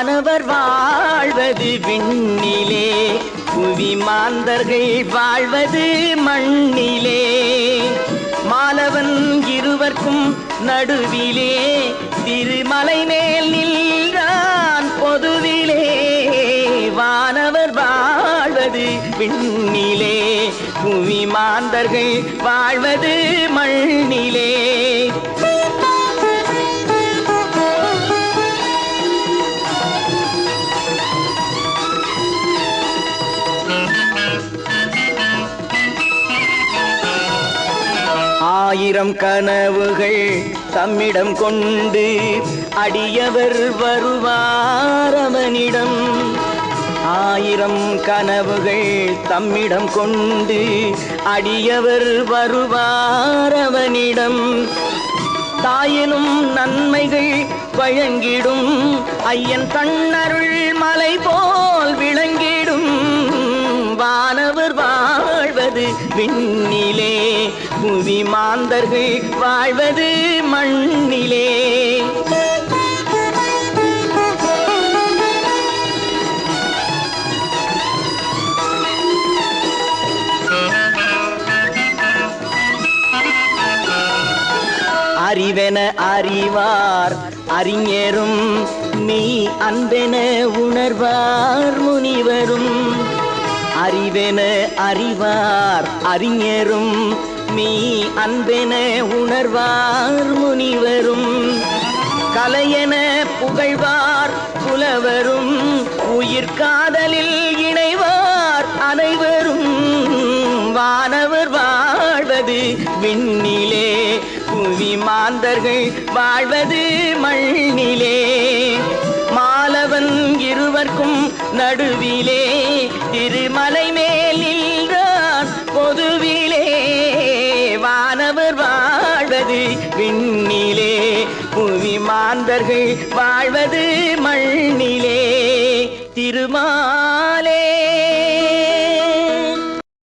வானவர் வாழ்வது விண்ணிலே புவி மாந்தர்கள் வாழ்வது மண்ணிலே. மாலவன் இருவர்க்கும் நடுவிலே திருமலை மேல் நின்றான் பொதுவிலே. வானவர் வாழ்வது விண்ணிலே புவி மாந்தர்கள் வாழ்வது மண்ணிலே. ஆயிரம் கனவுகள் தம்மிடம் கொண்டு அடியவர் வருவாரவனிடம் ஆயிரம் கனவுகள் தம்மிடம் கொண்டு அடியவர் வருவாரவனிடம் தாயினும் நன்மைகள் வழங்கிடும். ஐயன் தன்னருள் மலை போல் விளங்கி வாழ்வது விண்ணிலே. புவி மாந்தர்கள் வாழ்வது மண்ணிலே. அறிவென அறிவார் அறிஞரும் நீ அன்பென உணர்வார் முனிவரும். அறிவென அறிவார் அறிஞரும் நீ அன்பென உணர்வார் முனிவரும். கலையென புகழ்வார் புலவரும் உயிர் காதலில் இணைவார் அனைவரும். வானவர் வாழ்வது விண்ணிலே புவி மாந்தர்கள் வாழ்வது மண்ணிலே. இருவர்க்கும் நடுவிலே திருமலை மேல் பொதுவிலே வானவர் வாழ்வது விண்ணிலே புவி மாந்தர்கள் வாழ்வது மண்ணிலே. திருமா